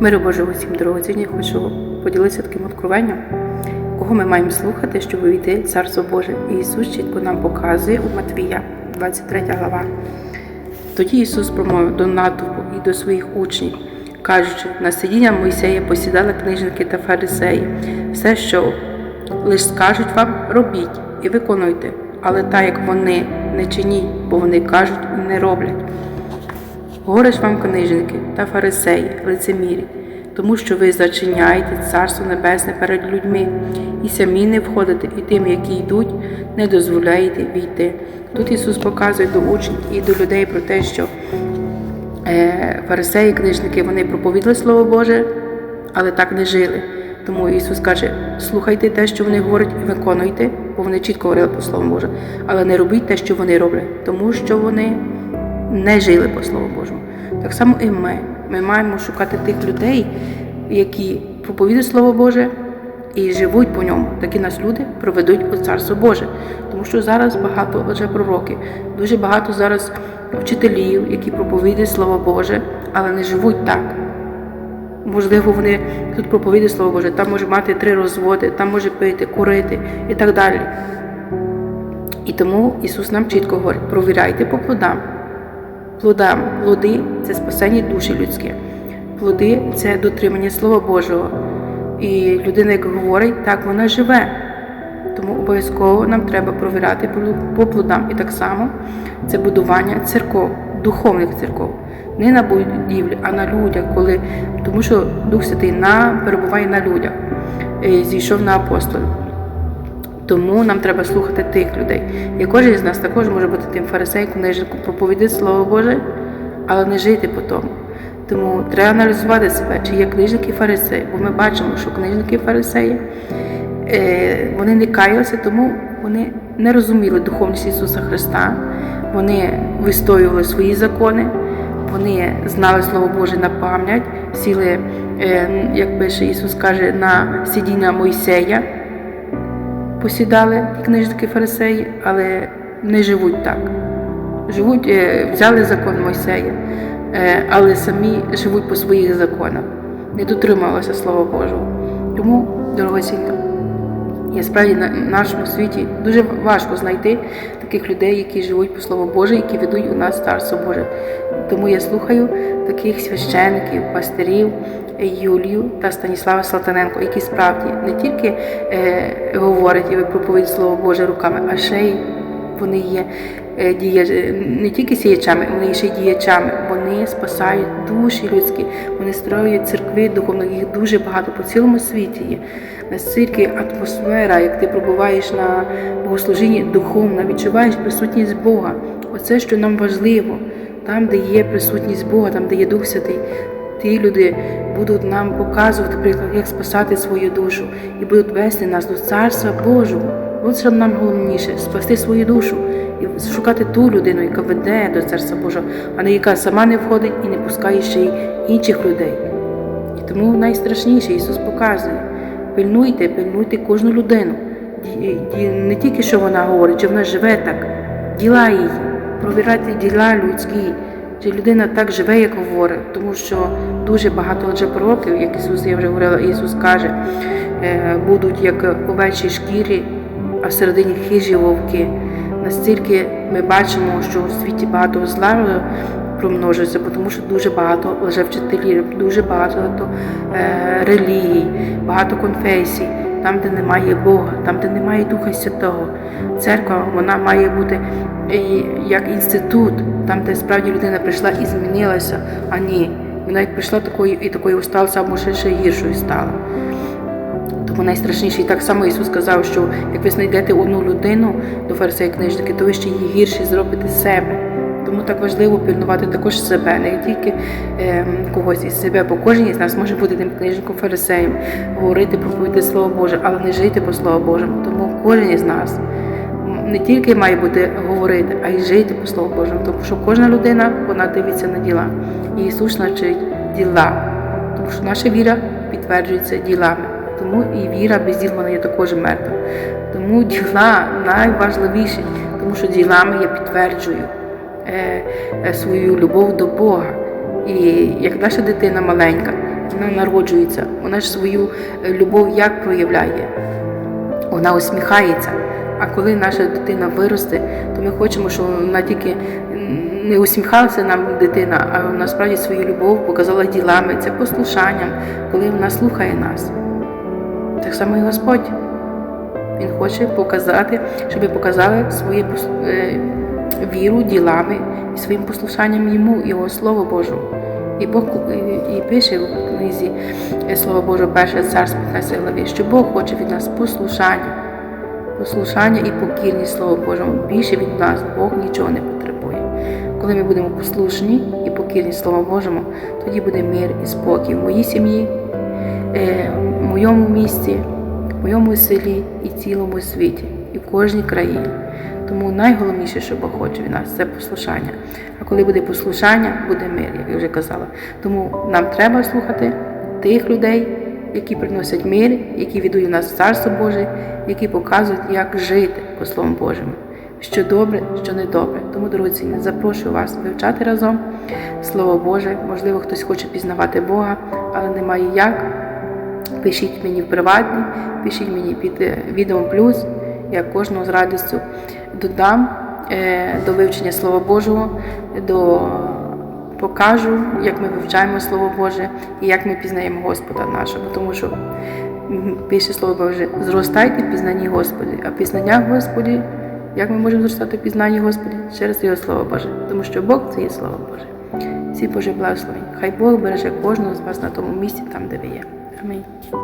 Миру Божого всім дорогоцінні, я хочу поділитися таким откровенням, кого ми маємо слухати, щоб увійти Царство Боже. І Ісус чітко нам показує у Матвія, 23 глава. Тоді Ісус промовив до натовпу і до своїх учнів, кажучи, на сидіння Мойсея посідали книжники та фарисеї. Все, що лиш скажуть вам, робіть і виконуйте, але так як вони не чиніть, бо вони кажуть і не роблять. Горе ж вам, книжники та фарисеї, лицемірі, тому що ви зачиняєте Царство Небесне перед людьми, і самі не входите, і тим, які йдуть, не дозволяєте війти. Тут Ісус показує до учнів і до людей про те, що е, фарисеї, книжники, вони проповідали Слово Боже, але так не жили. Тому Ісус каже: слухайте те, що вони говорять, і виконуйте, бо вони чітко говорили по Слову Боже, але не робіть те, що вони роблять, тому що вони не жили по Слову Божому. Так само і ми. Ми маємо шукати тих людей, які проповідують Слово Боже і живуть по ньому. Такі нас люди проведуть у Царство Боже. Тому що зараз багато вже пророків, дуже багато зараз вчителів, які проповідують Слово Боже, але не живуть так. Можливо, вони тут проповідують Слово Боже, там може мати три розводи, там може пити, курити і так далі. І тому Ісус нам чітко говорить: провіряйте по плодам. Плодам, плоди це спасення душі людські. Плоди це дотримання Слова Божого. І людина, як говорить, так вона живе. Тому обов'язково нам треба провіряти по плодам. І так само це будування церков, духовних церков. Не на будівлі, а на людях, коли тому що Дух Святий на перебуває на людях, і зійшов на апостолів. Тому нам треба слухати тих людей. І кожен з нас також може бути тим фарисеєм, книжником, проповідати Слово Боже, але не жити по тому. Тому треба аналізувати себе, чи є книжники і фарисеї, бо ми бачимо, що книжники і фарисеї вони не каялися, тому вони не розуміли духовність Ісуса Христа, вони вистоювали свої закони, вони знали Слово Боже на пам'ять, сіли, як пише Ісус каже, на сидіння Мойсея посідали книжники фарисеї, але не живуть так. Живуть, взяли закон Мойсея, але самі живуть по своїх законах, не дотрималося Слова Божого. Тому, дорогоцінно, є справді на нашому світі дуже важко знайти таких людей, які живуть по Слову Боже, які ведуть у нас Царство Боже. Тому я слухаю таких священників, пастирів, Юлію та Станіслава Салтаненко, які справді не тільки е, говорять і проповідують Слово Боже руками, а ще й вони є е, дія, не тільки сіячами, вони ще й діячами. Вони спасають душі людські, вони строюють церкви духовно, їх дуже багато по цілому світі є. Настільки атмосфера, як ти пробуваєш на богослужінні духовно, відчуваєш присутність Бога. Оце, що нам важливо, там, де є присутність Бога, там, де є Дух Святий. Ті люди будуть нам показувати приклад, як спасати свою душу, і будуть вести нас до Царства Божого. От що нам головніше спасти свою душу і шукати ту людину, яка веде до Царства Божого, а не яка сама не входить і не пускає ще й інших людей. І тому найстрашніше Ісус показує: пильнуйте, пильнуйте кожну людину. Не тільки що вона говорить, чи вона живе так, діла її, провіряйте діла людські. Чи людина так живе, як говорить, тому що дуже багато лжепророків, як Ісус я вже говорила, Ісус каже, будуть як овечі шкірі, а всередині хижі вовки. Настільки ми бачимо, що в світі багато зла промножується, тому що дуже багато лжевчителів, дуже багато релігій, багато конфесій, там, де немає Бога, там, де немає Духа Святого. Церква вона має бути як інститут, там, де справді людина прийшла і змінилася, а ні. Вона як прийшла такою і такою сталася, або ще, ще гіршою стала. Тому найстрашніше, і так само Ісус сказав, що як ви знайдете одну людину до фарисеї книжники, то ви ще її гірше зробите себе. Тому так важливо пильнувати також себе, не тільки е, когось із себе, бо кожен із нас може бути тим книжником фарисеєм, говорити, проповідати Слово Боже, але не жити по Слову Божому. Тому кожен із нас не тільки має бути говорити, а й жити по Слову Божому. Тому що кожна людина вона дивиться на діла. І Ісус навчить діла, тому що наша віра підтверджується ділами. Тому і віра без діл вона є також мертва. Тому діла найважливіші, тому що ділами я підтверджую е, е, свою любов до Бога. І як наша дитина маленька, вона народжується, вона ж свою е, любов як проявляє? Вона усміхається. А коли наша дитина виросте, то ми хочемо, щоб вона тільки не усміхалася нам дитина, а насправді свою любов показала ділами, це послушанням, коли вона слухає нас. Так само і Господь. Він хоче показати, щоб ми показали свою е, віру ділами і своїм послушанням йому, його Слово Божу. І Бог і, пише в книзі е, Слово Боже, перше царство 15 главі, що Бог хоче від нас послушання, послушання і покірність Слову Божому. Більше від нас Бог нічого не потребує. Коли ми будемо послушні і покірні Слову Божому, тоді буде мир і спокій в моїй сім'ї, е, моєму місті, моєму селі і цілому світі, і в кожній країні. Тому найголовніше, що Бог хоче від нас, це послушання. А коли буде послушання, буде мир, як я вже казала. Тому нам треба слухати тих людей, які приносять мир, які ведуть нас Царство Боже, які показують, як жити по Слову Божому. Що добре, що не добре. Тому, дорогі, запрошую вас вивчати разом Слово Боже. Можливо, хтось хоче пізнавати Бога, але немає як. Пишіть мені в приватні, пишіть мені під е, відео плюс. Я кожного з радістю додам е, до вивчення Слова Божого, до покажу, як ми вивчаємо Слово Боже і як ми пізнаємо Господа нашого. Тому що пише Слово Боже, зростайте в пізнанні Господі, а пізнання Господі, як ми можемо зростати в пізнанні Господі? Через Його Слово Боже, тому що Бог це є Слово Боже. Всі Боже благословень. Хай Бог береже кожного з вас на тому місці, там, де ви є. Амінь.